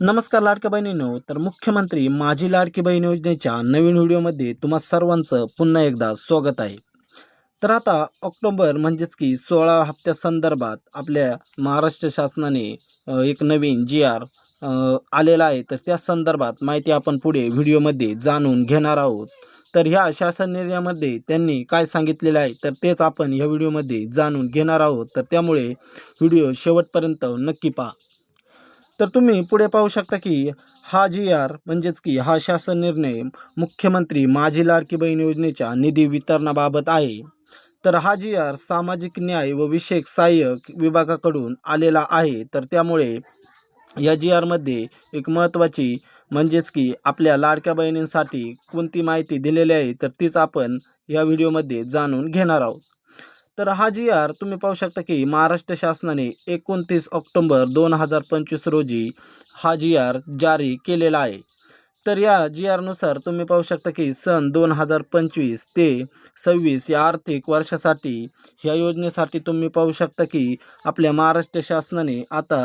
नमस्कार लाडक्या बहिणीनो. तर मुख्यमंत्री माझी लाडकी बहीण योजनेच्या नवीन व्हिडिओमध्ये तुम्हा सर्वांचं पुन्हा एकदा स्वागत आहे. तर आता ऑक्टोबर म्हणजेच की सोळा हप्त्यासंदर्भात आपल्या महाराष्ट्र शासनाने एक नवीन जी आर आलेला आहे. तर त्या संदर्भात माहिती आपण पुढे व्हिडिओमध्ये जाणून घेणार आहोत. तर ह्या शासन निर्णयामध्ये त्यांनी काय सांगितलेलं आहे? तर तेच आपण ह्या व्हिडिओमध्ये जाणून घेणार आहोत. तर त्यामुळे व्हिडिओ शेवटपर्यंत नक्की पहा. तर तुम्ही पुढे पाहू शकता की हा जी आर म्हणजेच की हा शासन निर्णय मुख्यमंत्री माझी लाडकी बहीण योजनेच्या निधी वितरणाबाबत आहे. तर हा जी आर सामाजिक न्याय व विषयक सहाय्यक विभागाकडून आलेला आहे. तर त्यामुळे या जी आरमध्ये एक महत्त्वाची म्हणजेच की आपल्या लाडक्या बहिणींसाठी कोणती माहिती दिलेली आहे तर तीच आपण या व्हिडिओमध्ये जाणून घेणार आहोत. तर हा जी आर तुम्ही पाहू शकता की महाराष्ट्र शासनाने एकोणतीस ऑक्टोंबर दोन हजार पंचवीस रोजी हा जी आर जारी केलेला आहे. तर या जी आरनुसार तुम्ही पाहू शकता की सन दोन हजार पंचवीस ते सव्वीस या आर्थिक वर्षासाठी ह्या योजनेसाठी तुम्ही पाहू शकता की आपल्या महाराष्ट्र शासनाने आता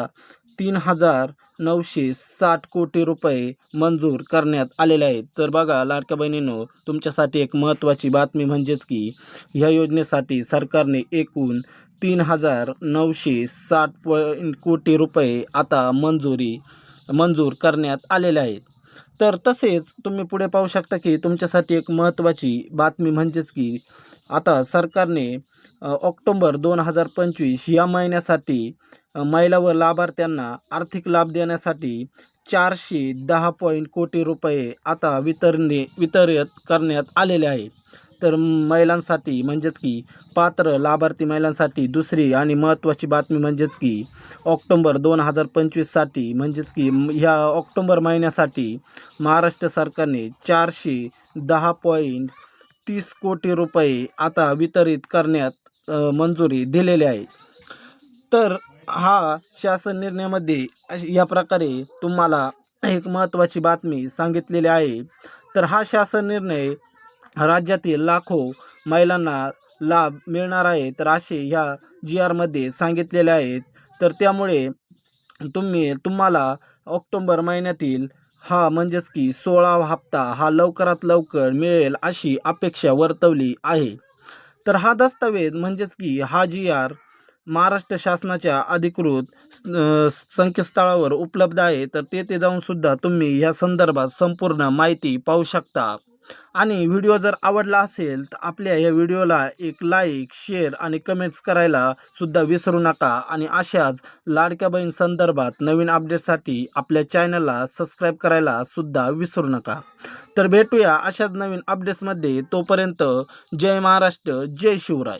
तीन हजार नऊशे साठ कोटी रुपये मंजूर करण्यात आलेले आहेत. तर बघा लाडक्या बहिणींनो तुमच्यासाठी एक महत्त्वाची बातमी म्हणजेच की ह्या योजनेसाठी सरकारने एकूण तीन हजार नऊशे साठ पॉईंट कोटी रुपये आता मंजुरी मंजूर करण्यात आलेले आहेत. तर तसेच तुम्ही पुढे पाहू शकता की तुमच्यासाठी एक महत्त्वाची बातमी म्हणजेच की आता सरकारने ऑक्टोंबर दोन हजार पंचवीस या महिन्यासाठी महिला व लाभार्थ्यांना आर्थिक लाभ देण्यासाठी चारशे दहा पॉईंट कोटी रुपये आता वितरणे वितरित करण्यात आलेले आहे. तर महिलांसाठी म्हणजेच की पात्र लाभार्थी महिलांसाठी दुसरी आणि महत्त्वाची बातमी म्हणजेच की ऑक्टोंबर दोन हजार पंचवीससाठी म्हणजेच की ह्या ऑक्टोंबर महिन्यासाठी महाराष्ट्र सरकारने चारशे दहा पॉईंट तीस कोटी रुपये आता वितरित करण्यात मंजुरी दिलेली आहे. तर हा शासन निर्णयामध्ये अशी- या प्रकारे तुम्हाला एक महत्त्वाची बातमी सांगितलेली आहे. तर हा शासन निर्णय राज्यातील लाखो महिलांना लाभ मिळणार आहे तर असे ह्या जी आरमध्ये सांगितलेले आहेत. तर त्यामुळे तुम्ही तुम्हाला ऑक्टोंबर महिन्यातील हा म्हणजेच की सोळावा हप्ता हा लवकरात लवकर मिळेल अशी अपेक्षा वर्तवली आहे. तर हा दस्तावेज म्हणजेच की हा जी आर महाराष्ट्र शासनाच्या अधिकृत संकेतस्थळावर उपलब्ध आहे. तर तेथे जाऊनसुद्धा तुम्ही ह्या संदर्भात संपूर्ण माहिती पाहू शकता. आणि व्हिडिओ जर आवडला असेल तर आपल्या या व्हिडिओला एक लाईक शेअर आणि कमेंट्स करायला सुद्धा विसरू नका. आणि अशाच लाडक्या बहीण संदर्भात नवीन अपडेटसाठी आपल्या चॅनलला सबस्क्राईब करायला सुद्धा विसरू नका. तर भेटूया अशाच नवीन अपडेट्समध्ये तोपर्यंत जय महाराष्ट्र जय शिवराय.